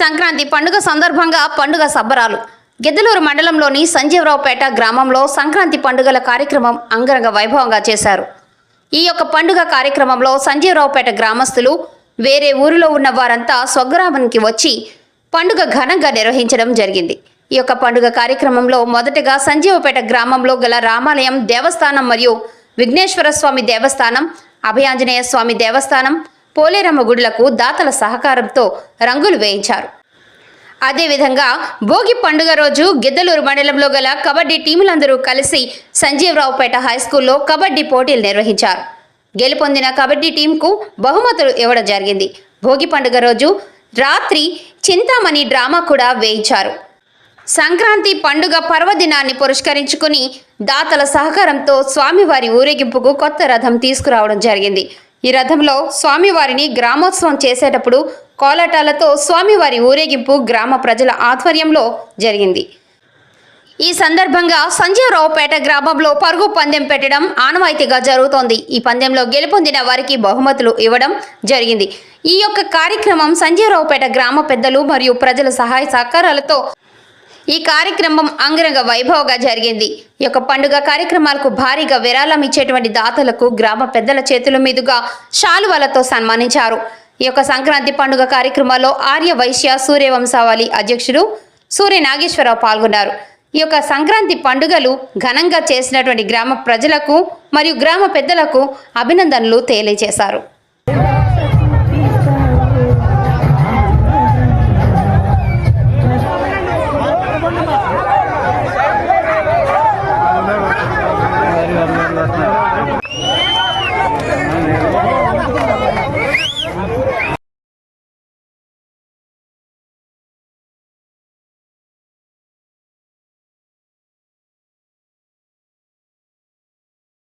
సంక్రాంతి పండుగ సందర్భంగా పండుగ సబ్బరాలు. గిద్దలూరు మండలంలోని సంజీవరావుపేట గ్రామంలో సంక్రాంతి పండుగల కార్యక్రమం అంగరంగ వైభవంగా చేశారు. ఈ యొక్క పండుగ కార్యక్రమంలో సంజీవరావుపేట గ్రామస్తులు వేరే ఊరిలో ఉన్న వారంతా స్వగ్రామానికి వచ్చి పండుగ ఘనంగా నిర్వహించడం జరిగింది. ఈ యొక్క పండుగ కార్యక్రమంలో మొదటగా సంజీవపేట గ్రామంలో గల రామాలయం దేవస్థానం మరియు విఘ్నేశ్వర స్వామి దేవస్థానం అభయాంజనేయ స్వామి దేవస్థానం పోలేరమ్మ గుడులకు దాతల సహకారంతో రంగులు వేయించారు. అదేవిధంగా భోగి పండుగ రోజు గిద్దలూరు మండలంలో గల కబడ్డీ టీములందరూ కలిసి సంజీవరావుపేట హై స్కూల్లో కబడ్డీ పోటీలు నిర్వహించారు. గెలుపొందిన కబడ్డీ టీంకు బహుమతులు ఇవ్వడం జరిగింది. భోగి పండుగ రోజు రాత్రి చింతామణి డ్రామా కూడా వేయించారు. సంక్రాంతి పండుగ పర్వదినాన్ని పురస్కరించుకుని దాతల సహకారంతో స్వామివారి ఊరేగింపుకు కొత్త రథం తీసుకురావడం జరిగింది. ఈ రథంలో స్వామివారిని గ్రామోత్సవం చేసేటప్పుడు కోలాటాలతో స్వామివారి ఊరేగింపు గ్రామ ప్రజల ఆధ్వర్యంలో జరిగింది. ఈ సందర్భంగా సంజీవరావుపేట గ్రామంలో పరుగు పందెం పెట్టడం ఆనవాయితీగా జరుగుతోంది. ఈ పందెంలో గెలుపొందిన వారికి బహుమతులు ఇవ్వడం జరిగింది. ఈ యొక్క కార్యక్రమం సంజీవరావుపేట గ్రామ పెద్దలు మరియు ప్రజల సహాయ సహకారాలతో ఈ కార్యక్రమం అంగరంగ వైభవంగా జరిగింది. ఈ యొక్క పండుగ కార్యక్రమాలకు భారీగా విరాళం ఇచ్చేటువంటి దాతలకు గ్రామ పెద్దల చేతుల మీదుగా శాలువలతో సన్మానించారు. ఈ యొక్క సంక్రాంతి పండుగ కార్యక్రమంలో ఆర్య వైశ్య సూర్యవంశావళి అధ్యక్షుడు సూర్య నాగేశ్వరరావు పాల్గొన్నారు. ఈ యొక్క సంక్రాంతి పండుగలు ఘనంగా చేసినటువంటి గ్రామ ప్రజలకు మరియు గ్రామ పెద్దలకు అభినందనలు తెలియజేశారు.